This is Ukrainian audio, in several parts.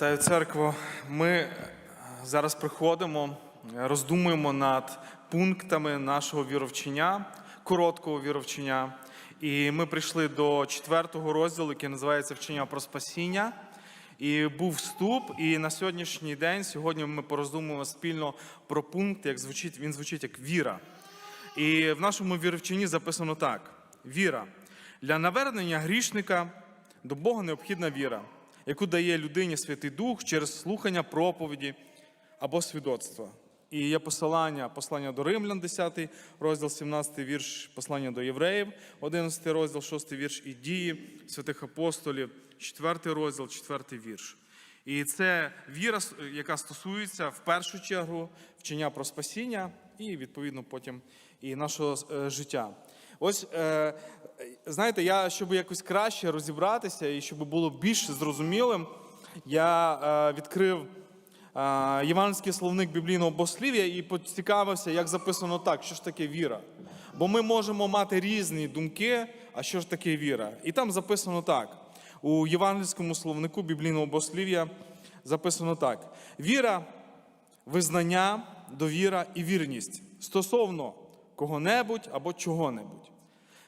Вітаю церкву. Ми е, зараз приходимо, е, роздумуємо над пунктами нашого віровчення, короткого віровчення. І ми прийшли до четвертого розділу, який називається Вчення про спасіння. І був вступ. І на сьогоднішній день, сьогодні ми пороздумуємо спільно про пункт, як звучить, він звучить як віра. І в нашому віровченні записано так: віра. Для навернення грішника до Бога необхідна віра, яку дає людині Святий Дух через слухання проповіді або свідоцтва. І є посилання, послання до Римлян, 10 розділ, 17 вірш, послання до євреїв, 11 розділ, 6 вірш, і дії святих апостолів, 4 розділ, 4 вірш. І це віра, яка стосується в першу чергу вчення про спасіння і, відповідно, потім і нашого е, життя. Ось, е, знаєте, я, щоб якось краще розібратися і щоб було більш зрозумілим, я е, відкрив е, Євангельський словник біблійного богослів'я і поцікавився, як записано так, що ж таке віра. Бо ми можемо мати різні думки, а що ж таке віра. І там записано так. У Євангельському словнику біблійного богослів'я записано так: віра, визнання, довіра і вірність стосовно кого-небудь або чого-небудь.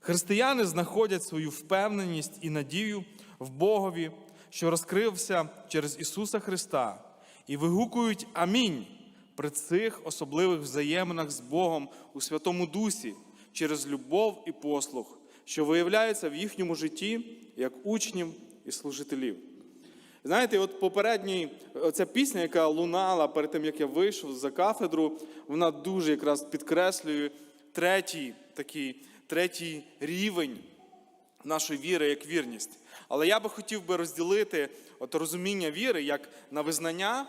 Християни знаходять свою впевненість і надію в Богові, що розкрився через Ісуса Христа, і вигукують Амінь при цих особливих взаєминах з Богом у Святому Дусі через любов і послух, що виявляється в їхньому житті як учнів і служителів. Знаєте, от попередній ця пісня, яка лунала перед тим, як я вийшов за кафедру, вона дуже якраз підкреслює третій такий третій рівень нашої віри як вірність. Але я би хотів би розділити от розуміння віри як на визнання,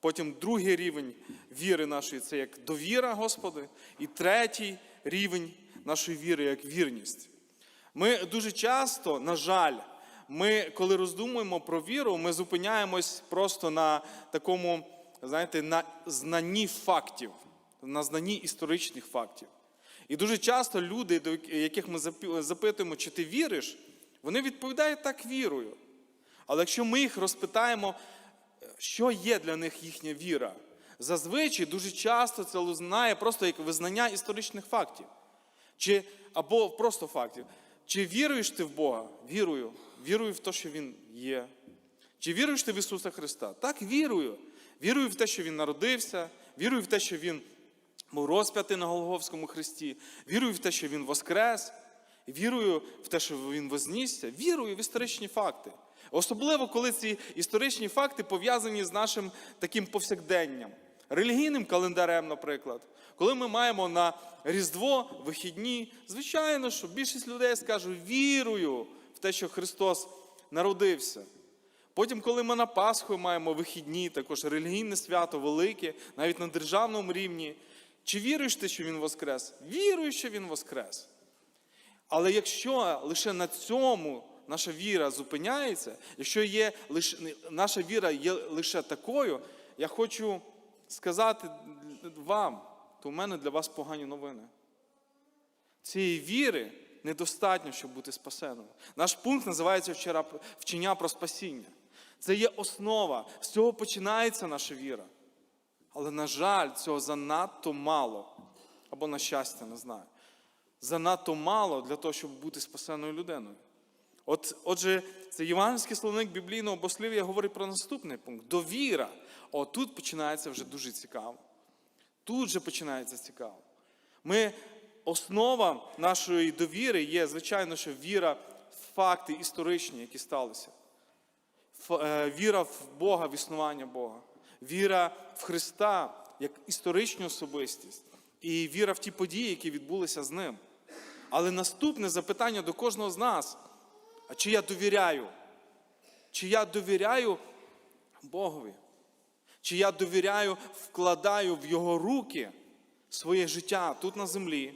потім другий рівень віри нашої це як довіра, Господи, і третій рівень нашої віри як вірність. Ми дуже часто, на жаль, ми, коли роздумуємо про віру, ми зупиняємось просто на такому, знаєте, на знанні фактів, на знанні історичних фактів. І дуже часто люди, до яких ми запитуємо, чи ти віриш, вони відповідають так вірою. Але якщо ми їх розпитаємо, що є для них їхня віра, зазвичай дуже часто це лунає просто як визнання історичних фактів. Чи, Або просто фактів. Чи віруєш ти в Бога? Вірую. Вірую в те, що Він є. Чи віруєш ти в Ісуса Христа? Так, вірую. Вірую в те, що Він народився, вірую в те, що Він був розп'ятий на Голговському Христі. Вірую в те, що Він воскрес. Вірую в те, що Він вознісся. Вірую в історичні факти. Особливо, коли ці історичні факти пов'язані з нашим таким повсякденням, релігійним календарем, наприклад. Коли ми маємо на Різдво вихідні, звичайно, що більшість людей скаже, вірую в те, що Христос народився. Потім, коли ми на Пасху маємо вихідні, також релігійне свято велике, навіть на державному рівні. Чи віруєш ти, що Він Воскрес? Вірую, що Він Воскрес. Але якщо лише на цьому наша віра зупиняється, якщо є лише, наша віра є лише такою, я хочу сказати вам, то в мене для вас погані новини. Цієї віри недостатньо, щоб бути спасеним. Наш пункт називається вчора вчення про спасіння. Це є основа, з цього починається наша віра. Але, на жаль, цього занадто мало. Або, на щастя, не знаю. Занадто мало для того, щоб бути спасеною людиною. От, Отже, це євангельський словник біблійного богослів'я говорить про наступний пункт довіра. О, тут починається вже дуже цікаво. Тут же починається цікаво. Ми, Основа нашої довіри є, звичайно, що віра в факти історичні, які сталися. Віра в Бога, в існування Бога. Віра в Христа як історичну особистість. І віра в ті події, які відбулися з ним. Але наступне запитання до кожного з нас: а чи я довіряю? Чи я довіряю Богові? Чи я довіряю, вкладаю в Його руки своє життя тут на землі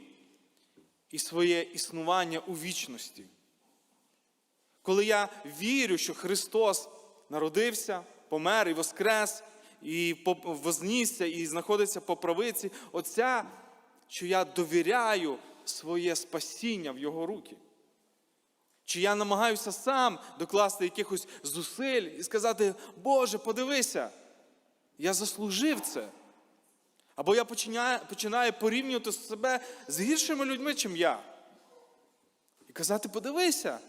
і своє існування у вічності? Коли я вірю, що Христос народився, помер і воскрес, і вознісся, і знаходиться по правиці Отця, що я довіряю своє спасіння в Його руки. Чи я намагаюся сам докласти якихось зусиль і сказати, Боже, подивися, я заслужив це. Або я починаю, починаю порівнювати себе з гіршими людьми, чим я. І казати, подивися,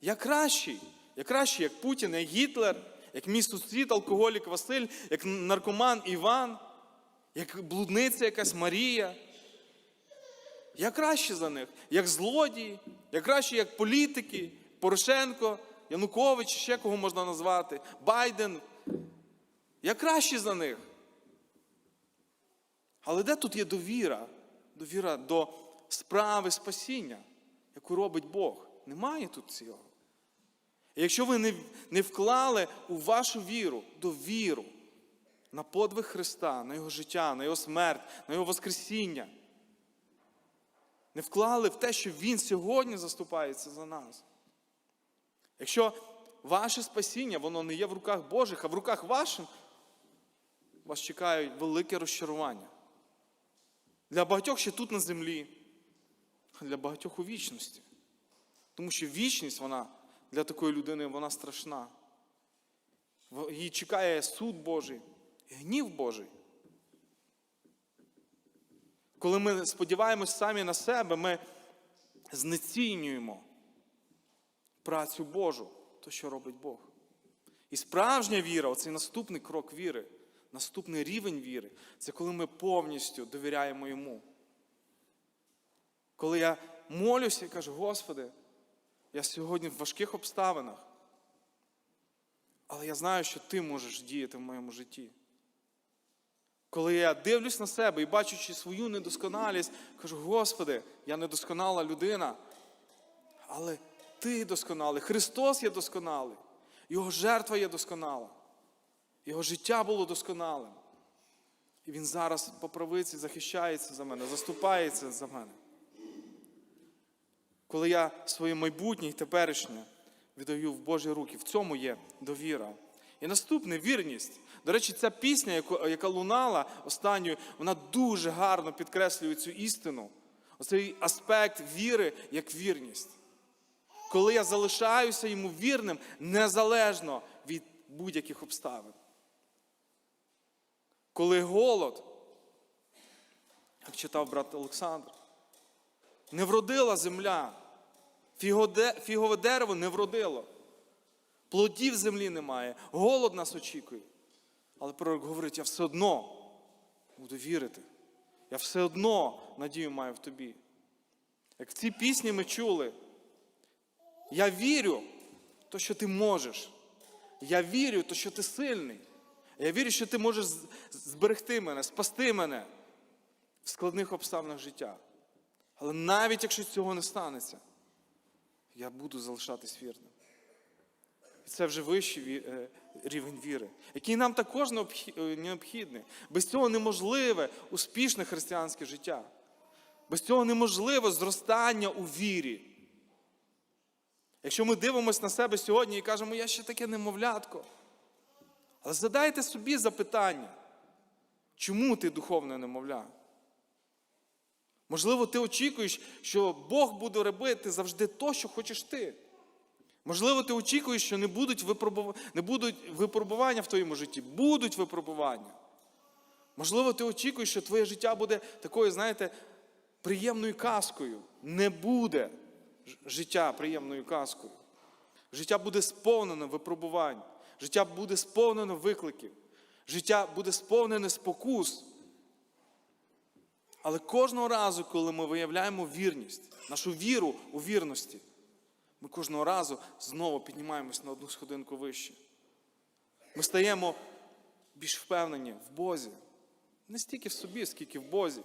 я кращий. Я кращий, як Путін, як Гітлер, як мій сусід, алкоголік Василь, як наркоман Іван, як блудниця якась Марія. Я краще за них, як злодії, я краще, як політики, Порошенко, Янукович, ще кого можна назвати, Байден. Я краще за них. Але де тут є довіра? Довіра до справи спасіння, яку робить Бог? Немає тут цього. Якщо ви не, не вклали у вашу віру довіру на подвиг Христа, на Його життя, на Його смерть, на Його Воскресіння, не вклали в те, що Він сьогодні заступається за нас. Якщо ваше спасіння, воно не є в руках Божих, а в руках ваших, вас чекає велике розчарування. Для багатьох ще тут на землі, а для багатьох у вічності. Тому що вічність, вона для такої людини вона страшна. Її чекає суд Божий, гнів Божий. Коли ми сподіваємось самі на себе, ми знецінюємо працю Божу, то, що робить Бог. І справжня віра, оцей наступний крок віри, наступний рівень віри, це коли ми повністю довіряємо Йому. Коли я молюся і кажу, Господи, я сьогодні в важких обставинах, але я знаю, що Ти можеш діяти в моєму житті. Коли я дивлюсь на себе і бачучи свою недосконалість, кажу, Господи, я недосконала людина, але Ти досконалий, Христос є досконалий, Його жертва є досконала, Його життя було досконалим. І Він зараз по правиці захищається за мене, заступається за мене. Коли я своє майбутнє і теперішнє віддаю в Божі руки, в цьому є довіра. І наступне вірність. До речі, ця пісня, яка лунала останньою, вона дуже гарно підкреслює цю істину. Оцей аспект віри як вірність. Коли я залишаюся йому вірним незалежно від будь-яких обставин. Коли голод, як читав брат Олександр, не вродила земля, фігове дерево не вродило. Плодів землі немає, голод нас очікує. Але пророк говорить, я все одно буду вірити. Я все одно надію маю в тобі. Як в цій пісні ми чули, я вірю, то, що ти можеш. Я вірю, то, що ти сильний. Я вірю, що ти можеш зберегти мене, спасти мене в складних обставинах життя. Але навіть якщо цього не станеться, я буду залишатись вірним. І це вже вищий е, рівень віри, який нам також е, необхідний. Без цього неможливе успішне християнське життя. Без цього неможливе зростання у вірі. Якщо ми дивимося на себе сьогодні і кажемо, я ще таке немовлятко. Але задайте собі запитання, чому ти духовне немовля? Можливо, ти очікуєш, що Бог буде робити завжди то, що хочеш ти. Можливо, ти очікуєш, що не будуть, не будуть випробування в твоєму житті. Будуть випробування. Можливо, ти очікуєш, що твоє життя буде такою, знаєте, приємною казкою. Не буде життя приємною казкою. Життя буде сповнене випробувань. Життя буде сповнене викликів. Життя буде сповнене спокус. Але кожного разу, коли ми виявляємо вірність, нашу віру у вірності, ми кожного разу знову піднімаємось на одну сходинку вище. Ми стаємо більш впевнені в Бозі. Не стільки в собі, скільки в Бозі.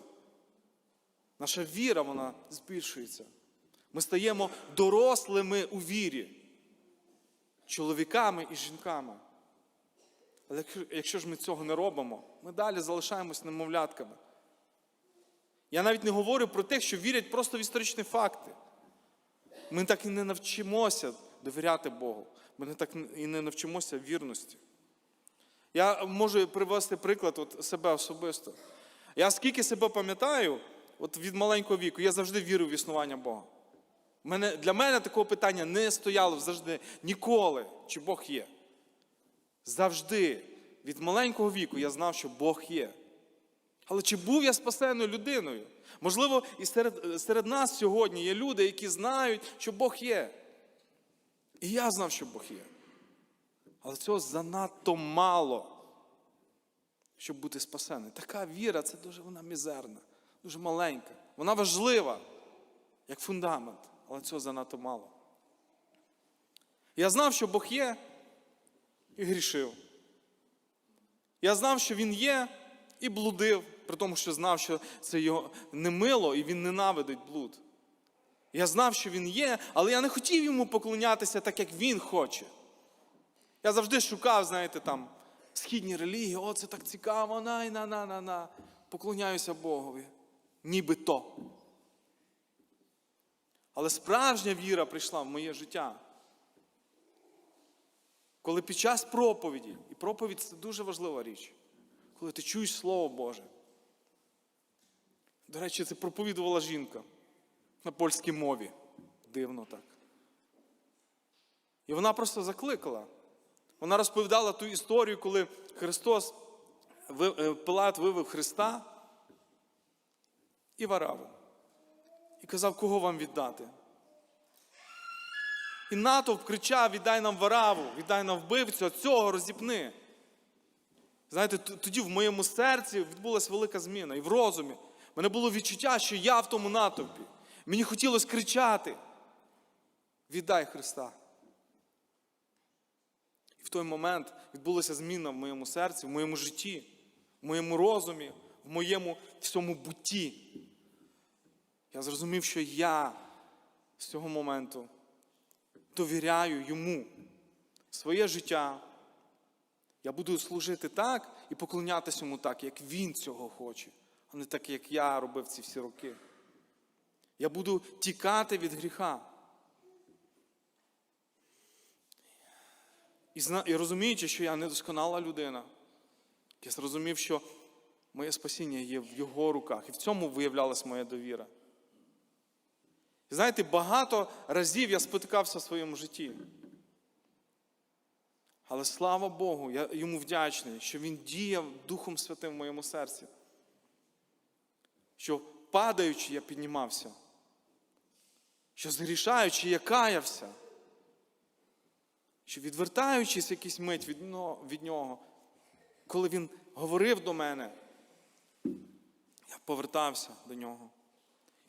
Наша віра, вона збільшується. Ми стаємо дорослими у вірі, чоловіками і жінками. Але якщо- ж ми цього не робимо, ми далі залишаємось немовлятками. Я навіть не говорю про тих, що вірять просто в історичні факти. Ми так і не навчимося довіряти Богу. Ми так і не навчимося вірності. Я можу привести приклад от себе особисто. Я скільки себе пам'ятаю, от від маленького віку, я завжди вірив в існування Бога. Мене, для мене такого питання не стояло завжди ніколи, чи Бог є. Завжди, від маленького віку, я знав, що Бог є. Але чи був я спасеною людиною? Можливо, і серед, серед нас сьогодні є люди, які знають, що Бог є. І я знав, що Бог є. Але цього занадто мало, щоб бути спасеним. Така віра це дуже вона мізерна, дуже маленька. Вона важлива, як фундамент, але цього занадто мало. Я знав, що Бог є, і грішив. Я знав, що Він є, і блудив, при тому, що знав, що це його не мило, і він ненавидить блуд. Я знав, що він є, але я не хотів йому поклонятися так, як він хоче. Я завжди шукав, знаєте, там східні релігії, о, це так цікаво, на на на на на поклоняюся Богові. Ніби то. Але справжня віра прийшла в моє життя. Коли під час проповіді, і проповідь це дуже важлива річ, коли ти чуєш Слово Боже. До речі, це проповідувала жінка на польській мові. Дивно так. І вона просто закликала. Вона розповідала ту історію, коли Христос, е, Пилат вивив Христа і вараву. І казав, кого вам віддати. І натовп кричав: віддай нам вараву, віддай нам вбивцю, цього розіпни. Знаєте, тоді в моєму серці відбулася велика зміна і в розумі. Мене було відчуття, що я в тому натовпі. Мені хотілося кричати: віддай Христа. І в той момент відбулася зміна в моєму серці, в моєму житті, в моєму розумі, в моєму всьому бутті. Я зрозумів, що я з цього моменту довіряю йому своє життя. Я буду служити так і поклонятися йому так, як він цього хоче, не так, як я робив ці всі роки. Я буду тікати від гріха. І, і розуміючи, що я недосконала людина, я зрозумів, що моє спасіння є в його руках. І в цьому виявлялась моя довіра. І знаєте, багато разів я спотикався в своєму житті. Але слава Богу, я йому вдячний, що він діяв Духом Святим в моєму серці. Що падаючи, я піднімався. Що згрішаючи, я каявся. Що відвертаючись якийсь мить від, нього, коли він говорив до мене, я повертався до нього.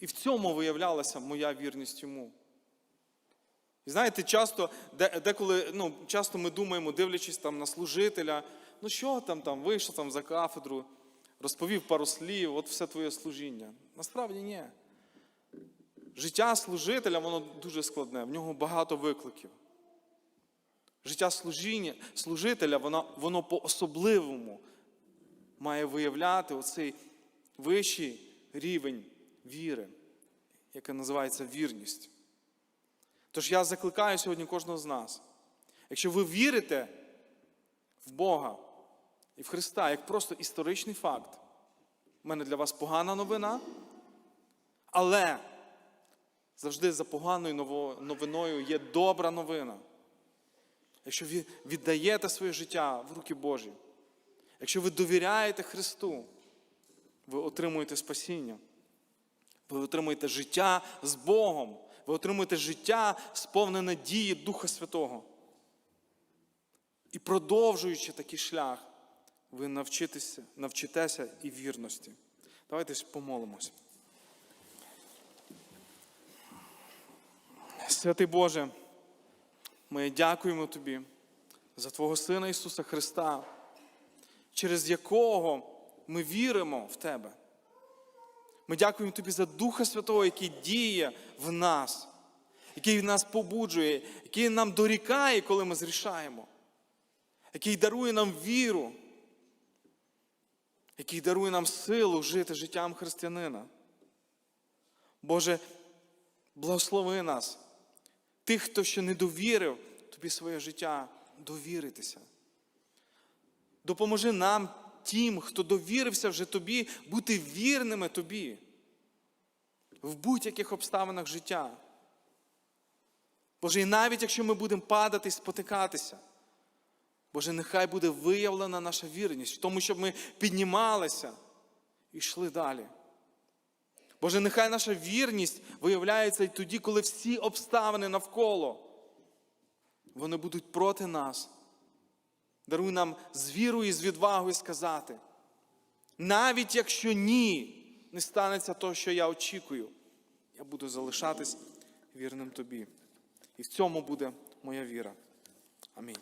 І в цьому виявлялася моя вірність йому. І знаєте, часто, де- деколи, ну, часто ми думаємо, дивлячись там на служителя, ну що там, там, вийшов там за кафедру, розповів пару слів, от все твоє служіння. Насправді ні. Життя служителя, воно дуже складне, в нього багато викликів. Життя служіння, служителя, воно, воно по-особливому має виявляти оцей вищий рівень віри, яка називається вірність. Тож я закликаю сьогодні кожного з нас. Якщо ви вірите в Бога і в Христа як просто історичний факт, в мене для вас погана новина, але завжди за поганою новиною є добра новина. Якщо ви віддаєте своє життя в руки Божі, якщо ви довіряєте Христу, ви отримуєте спасіння. Ви отримуєте життя з Богом. Ви отримуєте життя, сповнене дії Духа Святого. І продовжуючи такий шлях, ви навчитеся, навчитеся і вірності. Давайте помолимось. Святий Боже, ми дякуємо Тобі за Твого Сина Ісуса Христа, через якого ми віримо в Тебе. Ми дякуємо Тобі за Духа Святого, який діє в нас, який нас побуджує, який нам дорікає, коли ми зрішаємо, який дарує нам віру, який дарує нам силу жити життям християнина. Боже, благослови нас, тих, хто ще не довірив Тобі своє життя, довіритися. Допоможи нам, тим, хто довірився вже тобі, бути вірними тобі в будь-яких обставинах життя. Боже, і навіть якщо ми будемо падати і спотикатися, Боже, нехай буде виявлена наша вірність в тому, щоб ми піднімалися і йшли далі. Боже, нехай наша вірність виявляється і тоді, коли всі обставини навколо вони будуть проти нас. Даруй нам з вірою і з відвагою сказати. Навіть якщо ні, не станеться то, що я очікую, я буду залишатись вірним тобі. І в цьому буде моя віра. Амінь.